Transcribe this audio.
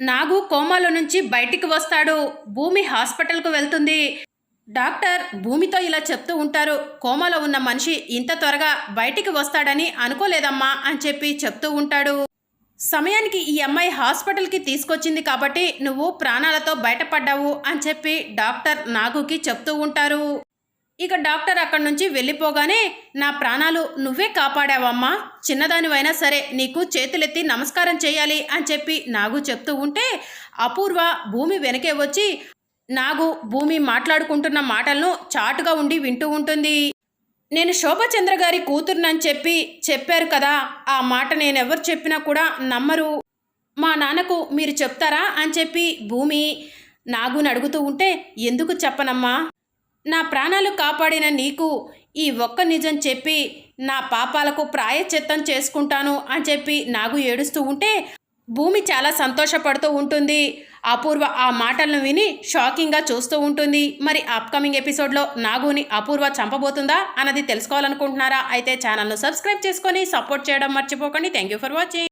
నాగు కోమాలో నుంచి బయటికి వస్తాడు. భూమి హాస్పిటల్కు వెళ్తుంది. డాక్టర్ భూమితో ఇలా చెప్తూ ఉంటారు. కోమాలో ఉన్న మనిషి ఇంత త్వరగా బయటికి వస్తాడని అనుకోలేదమ్మా అని చెప్పి చెప్తూ ఉంటాడు. సమయానికి ఈ అమ్మాయి హాస్పిటల్కి తీసుకొచ్చింది కాబట్టి నువ్వు ప్రాణాలతో బయటపడ్డావు అని చెప్పి డాక్టర్ నాగుకి చెప్తూ ఉంటారు. ఇక డాక్టర్ అక్కడి నుంచి వెళ్ళిపోగానే నా ప్రాణాలు నువ్వే కాపాడావమ్మా. చిన్నదానివైనా సరే నీకు చేతులెత్తి నమస్కారం చేయాలి అని చెప్పి నాగు చెప్తూ ఉంటే అపూర్వ భూమి వెనకే వచ్చి నాగు భూమి మాట్లాడుకుంటున్న మాటలను చాటుగా ఉండి వింటూ ఉంటుంది. నేను శోభచంద్ర గారి కూతురునని చెప్పి చెప్పారు కదా ఆ మాట నేనెవరు చెప్పినా కూడా నమ్మరు. మా నాన్నకు మీరు చెప్తారా అని చెప్పి భూమి నాగుని అడుగుతూ ఉంటే ఎందుకు చెప్పనమ్మా? నా ప్రాణాలు కాపాడిన నీకు ఈ ఒక్క నిజం చెప్పి నా పాపాలకు ప్రాయశ్చిత్తం చేసుకుంటాను అని చెప్పి నాగు ఏడుస్తూ ఉంటే భూమి చాలా సంతోషపడుతూ ఉంటుంది. అపూర్వ ఆ మాటలను విని షాకింగ్గా చూస్తూ ఉంటుంది. మరి అప్కమింగ్ ఎపిసోడ్లో నాగుని అపూర్వ చంపబోతుందా అన్నది తెలుసుకోవాలనుకుంటున్నారా? అయితే ఛానల్ను సబ్స్క్రైబ్ చేసుకొని సపోర్ట్ చేయడం మర్చిపోకండి. Thank you for watching.